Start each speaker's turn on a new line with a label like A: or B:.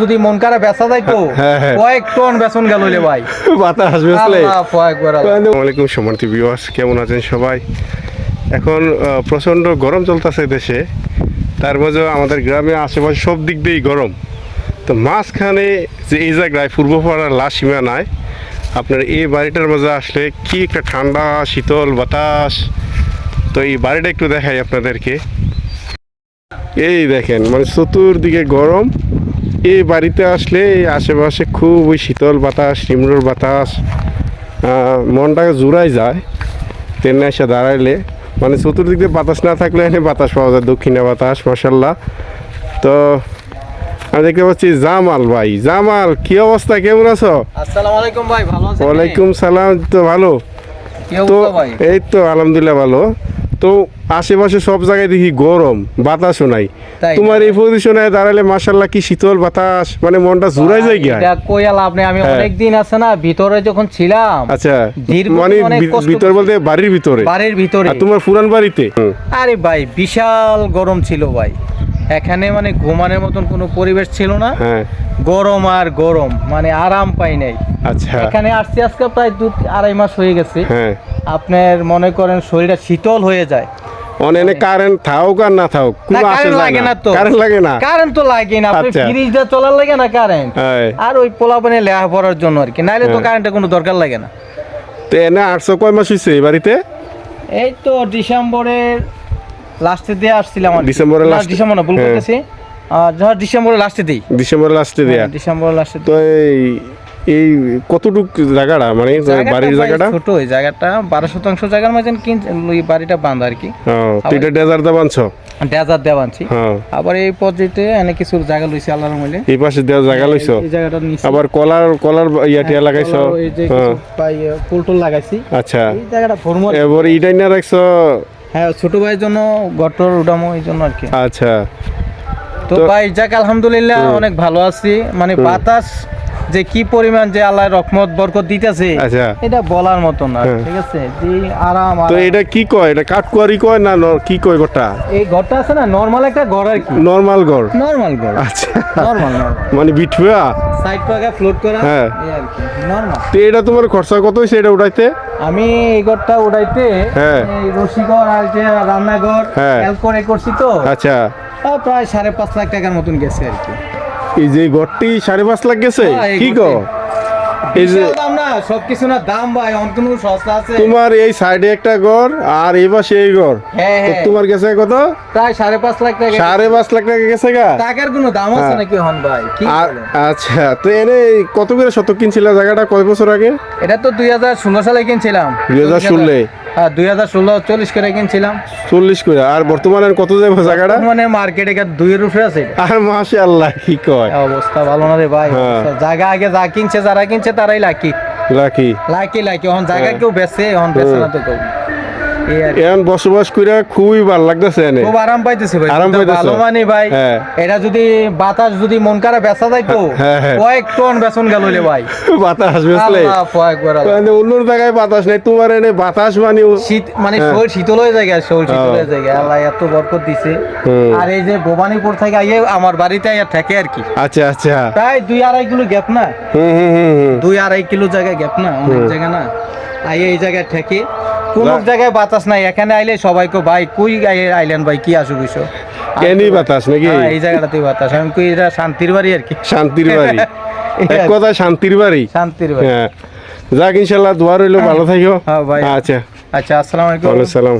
A: যদি মন বেচা যায় তো
B: হ্যাঁ, হ্যাঁ।
A: কয়েক টন গেল রে ভাই।
B: বাতাস বেসলে
A: আল্লাহ একবার
B: আসসালামু আলাইকুম সম্মানিত ভিউয়ার্স কেমন আছেন সবাই? এখন আহ, প্রচণ্ড গরম চলতেছে দেশে। তার মাঝে আমাদের গ্রামে আশেপাশে সব দিক দিয়েই গরম। তো মাঝখানে যে এই জায়গায় পূর্বপাড়ার লাশ সীমানায় আপনার এই বাড়িটার মাঝে আসলে কি একটা ঠান্ডা শীতল বাতাস। তো এই বাড়িটা একটু দেখাই আপনাদেরকে। এই দেখেন মানে চতুর্দিকে গরম। এই বাড়িতে আসলে এই আশেপাশে খুব ওই শীতল বাতাস নিম্নর বাতাস আহ, মনটাকে জুড়াই যায় ট্রেনে এসে দাঁড়াইলে। মানে চতুর্দিক দিয়ে বাতাস না থাকলে এখানে বাতাস পাওয়া যায় দক্ষিণে বাতাস মাসাল্লাহ তো আমি দেখতে পাচ্ছি জামাল ভাই। জামাল কি অবস্থা? কেমন আছো? ওয়ালাইকুম সালাম তো ভালো? তো এই তো আলহামদুলিল্লাহ ভালো। তো আশেপাশে সব জায়গায় দেখি গরম বাতাসও নাই। তোমার এই পজিশনে দাঁড়ালে মাসাল্লাহ কি শীতল বাতাস? মানে মনটা জুড়াই যায় গিয়া
A: এটা কই আলা আপনি আমি
B: হ্যাঁ।
A: অনেক দিন আছে না ভিতরে যখন ছিলাম
B: আচ্ছা মানে ভিতর বলতে বাড়ির ভিতরে?
A: বাড়ির ভিতরে।
B: আর তোমার পুরান বাড়িতে?
A: আরে ভাই বিশাল গরম ছিল ভাই। এখানে মানে ঘুমানোর মতন কোনো পরিবেশ ছিল না।
B: হ্যাঁ।
A: গরম আর গরম মানে আরাম পাই নাই।
B: আচ্ছা।
A: এখানে আসতে আজকে প্রায় দু আড়াই মাস হয়ে গেছে।
B: হ্যাঁ।
A: আপনার মনে করেন শরীরটা শীতল হয়ে যায়
B: অনেক কারেন্ট থাকুক আর না থাকুক কোনো আসে
A: লাগে না তো
B: কারেন্ট লাগে না
A: কারেন্ট তো লাগে না আপনি
B: আচ্ছা।
A: ফ্রিজটা চলার লাগে না কারেন্ট
B: হ্যাঁ।
A: আর ওই পোলাপানে লেহা পড়ার জন্য আর কি নাইলে তো
B: হ্যাঁ।
A: কারেন্টের কোনো দরকার লাগে না
B: তো এনে আটশো কয় মাস হয়েছে এই বাড়িতে
A: এই তো ডিসেম্বরের লাস্টে দিয়ে আসছিলাম।
B: ডিসেম্বরের এ?
A: ডিসেম্বর না ভুল
B: হ্যাঁ।
A: করতেছি ডিসেম্বরের লাস্টে দিই
B: ডিসেম্বরের লাস্টে দেয়া
A: ডিসেম্বরের লাস্টে
B: তো এই এই কতটুক জায়গাটা? মানে বাড়ির জায়গাটা?
A: ছোট ওই জায়গাটা বারো শতাংশ জায়গার মাঝে ওই বাড়িটা বাঁধ আর কি।
B: এটা ডেজার দা বানছো
A: ডেজার দেওয়া আবার এই পদ্ধতিতে এনে কিছু জায়গা লইছি আল্লাহর মইলে
B: এই পাশে দেওয়া জায়গা লইছো?
A: এই জায়গাটা নিছি।
B: আবার কলার কলার ইয়া টিয়া লাগাইছো?
A: যে
B: হ্যাঁ
A: পাই ফুল টুল লাগাইছি।
B: আচ্ছা।
A: এই জায়গাটা ফরমো
B: এবার ইটাই না রাখছো?
A: হ্যাঁ ছোট ভাইয়ের জন্য গটর উঠামো এই জন্য আর কি।
B: আচ্ছা।
A: তো
B: তো-
A: ভাই যাক আলহামদুলিল্লাহ অনেক ভালো আছি। মানে বাতাস যে কি পরিমাণ যে আল্লাহ রহমত বরকত দিতেছে
B: আচ্ছা।
A: এটা বলার মতো না
B: হ্যাঁ।
A: ঠিক আছে? যে আরাম
B: তো এটা কি কয়? এটা কাঠকুয়ারি কয় না কি কয় গোটা
A: এই ঘরটা আছে না নর্মাল একটা ঘর আর কি।
B: নর্মাল ঘর।
A: নর্মাল ঘর।
B: আচ্ছা।
A: নর্মাল
B: মানে বিঠুয়া?
A: সাইড পাকা ফ্লোট করা।
B: হ্যাঁ।
A: এই আর কি নর্মাল
B: তো এটা তোমার খরচা কত হয়েছে এটা উঠাইতে?
A: আমি এই ঘরটা উঠাইতে
B: হ্যাঁ।
A: এই রশিঘর আর যে রান্নাঘর
B: হ্যাঁ।
A: করে করছি তো।
B: আচ্ছা।
A: প্রায় সাড়ে পাঁচ লাখ টাকার মতন গেছে আর কি।
B: এই যে ঘরটি সাড়ে পাঁচ লাখ গেছে?
A: হ্যাঁ,
B: কি গো এই যে
A: সবকিছু না দাম ভাই অন্তত সস্তা আছে।
B: তোমার এই সাইডে একটা ঘর আর এই পাশে এই ঘর।
A: হ্যাঁ হ্যাঁ।
B: তোমার গেছে কত?
A: প্রায় সাড়ে পাঁচ লাখ টাকা
B: সাড়ে পাঁচ লাখ টাকা গেছে গা?
A: টাকার কোনো দাম আছে। নাকি হন ভাই?
B: আচ্ছা তো এনে কত করে শতক কিনছিল জায়গাটা? কয় বছর আগে?
A: এটা তো দুই হাজার ষোলো সালে কিনছিলাম।
B: 2016
A: হ্যাঁ দুই হাজার ষোলো চল্লিশ করে কিনছিলাম।
B: চল্লিশ করে। আর বর্তমানে কত যাবে জায়গাটা?
A: মানে মার্কেটে দুইয়ের উপরে আছে।
B: আর মাসে আল্লাহ কি কয়?
A: অবস্থা ভালো না রে ভাই।
B: হ্যাঁ।
A: জায়গা আগে যা কিনছে যারা কিনছে তারাই লাকি।
B: লাকি।
A: Lucky lucky. এখন জায়গা
B: হ্যাঁ।
A: কেউ বেচে এখন বেচে না তো কেউ।
B: এখন বসবাস করে খুবই ভালো লাগতেছে এনে।
A: খুব আরাম পাইতেছে ভাই
B: আরাম পাইতেছো?
A: ভালো মানে ভাই।
B: হ্যাঁ।
A: এটা যদি বাতাস যদি মন কারা বেচা যায় তো
B: হ্যাঁ, হ্যাঁ।
A: কয়েক টন বেচন গেল রে ভাই।
B: বাতাস
A: আল্লাহ।
B: মানে অন্য জায়গায় বাতাস নাই তোমার এনে বাতাস মানে
A: শীত মানে। শরীর শীতল হয়ে যায় শরীর শীতল
B: হ্যাঁ।
A: যায় আল্লাহ এত বরকত দিছে। আর এই যে ভবানীপুর থেকে আইয়ে আমার বাড়িতে আইয়া থাকে আর কি।
B: আচ্ছা আচ্ছা।
A: প্রায় দুই আড়াই কিলো গ্যাপ না? দুই আড়াই কিলো জায়গায় গ্যাপ না অনেক জায়গা না? আইয়ে এই জায়গায় থেকে কোন জায়গায় বাতাস নাই এখানে আইলে সবাইকে ভাই কুই আই- আইলেন ভাই কি আসু কইছো?
B: কেনই বাতাস নাকি?
A: এই জায়গাটাতে বাতাস। আমি কই এটা শান্তির বাড়ি আর কি?
B: শান্তির বাড়ি। এক কথা শান্তির বাড়ি।
A: শান্তির বাড়ি।
B: হ্যাঁ। যাক ইনশাল্লাহ দোয়া রইল ভালো থাকিও।
A: হ্যাঁ ভাই।
B: আচ্ছা।
A: আচ্ছা আসসালামু আলাইকুম।
B: ওয়ালাইকুম সালাম